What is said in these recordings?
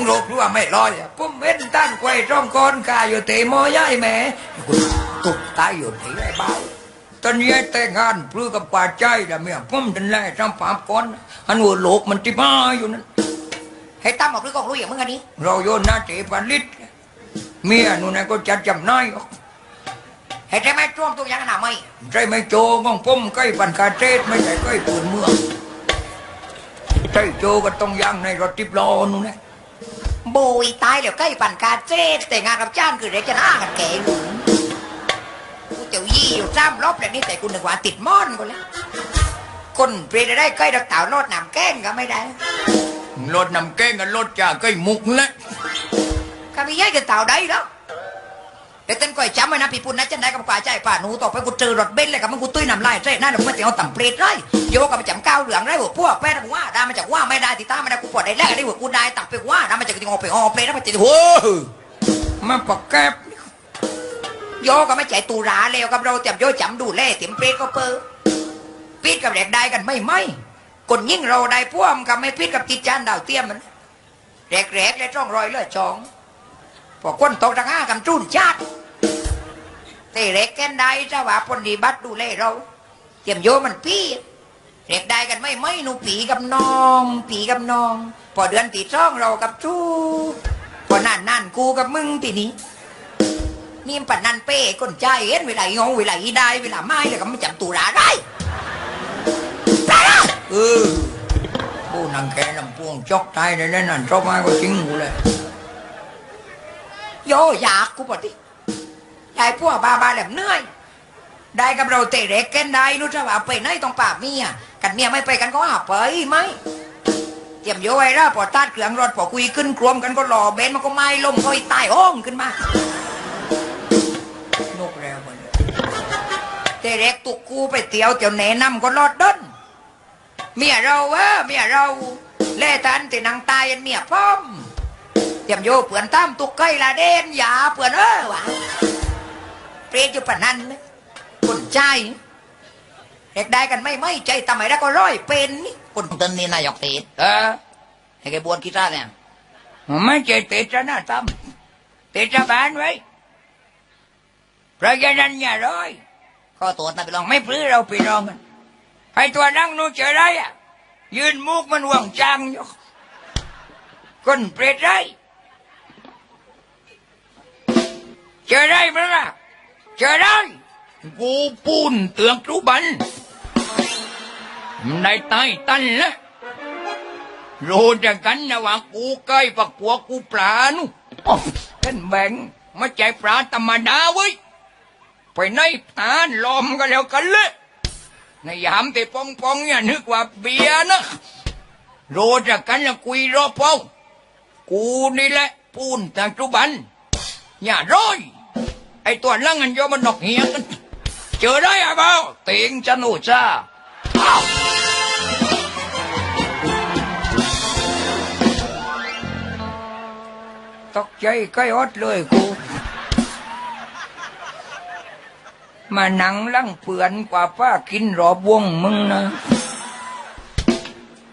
มึงรู้หรือว่าไม่ลอยอะผมเห็นต้านไกวร่องก้อนกาอยู่เตะมอย่ายแม่กูตุกตายอยู่ที่ไอ้บ้าตอนนี้แต่งานพลือกับกว่าใจละเมียผมดันแล่ทำปามก้อนอันหัวโลกมันติมาอยู่นั่นให้ตั้มบอกหรือกองรู้อย่างมึงอันนี้ เราโยนหน้าเตะผลิตเมียนู่นนะก็จัดจำนายออกให้ใจไหมจ้วงตัวย่างขนาดไม่ใจไม่โจของผมใกล้ปันคาเทศไม่ใช่ใกล้ปืนเมืองใจโจก็ต้องย่างในรถทิพล้อนู่นนะ โบยตายแล้วใกล้ปั่นกาเจ๊แต่งงานกับจ้างคือเด็กจะน่ากันแก่อยู่กูเจ้ายี่อยู่จ้ามรอบแบบนี้แต่กูนึกว่าติดม่อนกูแล้วคนเปลี่ยนได้ใกล้ดักเต่ารอดน้ำแกล้งก็ไม่ได้รถนำแกงกับรถจ่าใกล้มุกแล้วก็ไม่ย้ายกันเต่าได้แล้ว เดี๋ยวเต้นก่อยจำไว้นะพี่ปุ่นนะจะได้กับกว่าใจป่าหนูต่อไปกูเจอรถเบนซ์เลยกับมึงกูตุ้ยน้ำลายใช่นั่นเดี๋ยวมึงไม่เอาต่ำเปรตไรโยกับมาจำก้าวเหลืองไรหัวพวกแม่นะว่าได้มาจากว่าไม่ได้ติดตามไม่ได้กูปวดได้แรกได้หัวกูได้ตักไปว่าได้มาจากติงอไปออเปรตแล้วมาจากหัวมาปักแกบโยก็ไม่ใจตูราเลวกับเราเตรียมโยจำดูแลเตรียมเปรตก็เปิดปิดกับเด็กได้กันไม่ไหมคนยิ่งเราได้พ่วมกับไม่ปิดกับติดจานดาวเทียมมันแรกๆเลยจ้องรอยเลือดจอง พอคนตกทางห้ากันจุนชาติแต่เล็กแก่นได้จะว่าปนดีบัตรดูแลเรา เตรียมโยมันพี่เด็กได้กันไม่ไหมหนูปีกับน้อง ปีกับน้อง พอเดือนตีช่องเรากับชูพอนั่นนั่นกูกับมึงทีนี้นี่มันปันนันเป้ก้นใจเห็นเวลาองเวลาอีได้เวลาไม่เลยก็ไม่จำตูราได้ได้ละเออผู้นังแกลำพวงจอกตายในนั้นนั่นชอบมาก็จริงกูเลย ยอยากกูปฏิยายพวกบาบาแหลมเหนื่อย ได้กับเราเตะเด็กกันได้นู้จะว่าไปไหนต้องป่าบเมียกันเมียไม่ไปกันก็หาไปไหมเตรียมโยไว้แล้วพอตัดเครื่องรถพอคุยขึ้นกลวมกันก็รอเบนมันก็ไม่ล่มก็อีตายห้องขึ้นมานกแล้วมันเตะเด็กตุกกูไปเตียวเตียวแหนนำก็รอดเดินเมียเราเออเมียเราเล่ทันต่นางตายยันเมียป้อม ยมโยเปื่อนตั้มตุกไก่ละเด่นอย่าเปื่อนเออวะเปรตอยู่ปนั้นนะคนใจเด็กได้กันไม่ไม่ใจทำไมได้ก็ร้อยเป็นนี่คนเต้นนี่นายกเตดเออให้แกบวนกีตาร์เนี่ยไม่ใช่เตะจะน้าตั้มเตะจะบานไว้เพราะฉะนั้นอย่าร้อยก็ตรวจนะไปลองไม่พลื้อเราไปรองกันไอ้ตัวนั่งนู้นเจอไรอะยืนมุกมันว่างจังอยู่คนเปรตไร เจอไรมั้งอะเจอไรกูปูนเตืองทุบันในใต้ตันละรู้จักกันนะว่ากูใกล้ปักปัวกูปลานุอ๋อเป็นแบ่งไม่ใจปลาธรรมดาเว้ยไปในตานลมก็แล้วกันเลยในยามที่ปองปองเนี่ยนึกว่าเบียนะโรจะกันละกุยรอปองกูนี่แหละปูนทางจุบันอย่าร้อย อตัวลังอันโยมันดอกเหี้ยกันเจอได้อะเปล่าเตียงจะหนูจ้าอ้าตกใจใกล้อดเลยกูมาหนังลังเปือนกว่าป้ากินรอบวงมึงนะ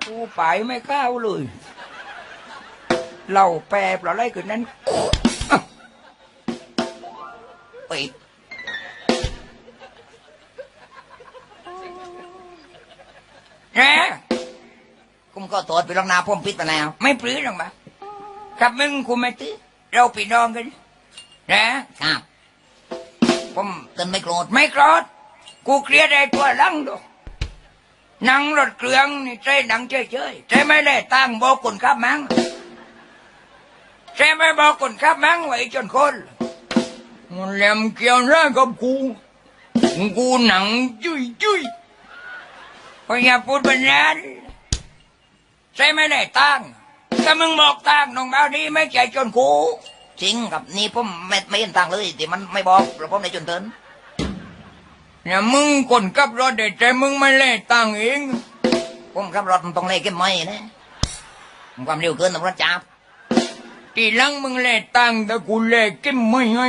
กูไปไม่ก้าวเลย เราแปรเปล่าไรคืนนั้น ปิดนะกุมก็ตรวจไปลองนาพ่มปิดไปแล้ว ไม่ปลื้อหรอกมากับมึงกูไม่ตื้อเราปีนองกันนะครับผมเต้นไม่โกรธไม่โกรธกูเครียดไอ้ตัวลังดูหนังรถเครื่องนี่ใช่หนังเฉยๆใช่ไม่ได้ตั้งบอกคนขับมั้งใช่ไม่บอกคนขับมั้งไว้จนคน มันแหลมเกี่ยวหน้ากับกูกูหนังจุยจุยพอย่าพูดเป็นนั้นใช่ไม่ได้ตั้งถ้ามึงบอกตั้งน้องเบานี้ไม่ใจจนกูจริงกับนี่ผมไม่ไม่เห็นต่างเลยแต่มันไม่บอกแล้วผมในจนเตินเนี่ยมึงคนขับรถเด็ดใจมึงไม่เล่ตั้งเองผมขับรถมันต้องเล่เก็บไม่นะความเร็วเกินตำรวจจับทีลังมึงเล่ตังแต่กูเล่กินไม่ให้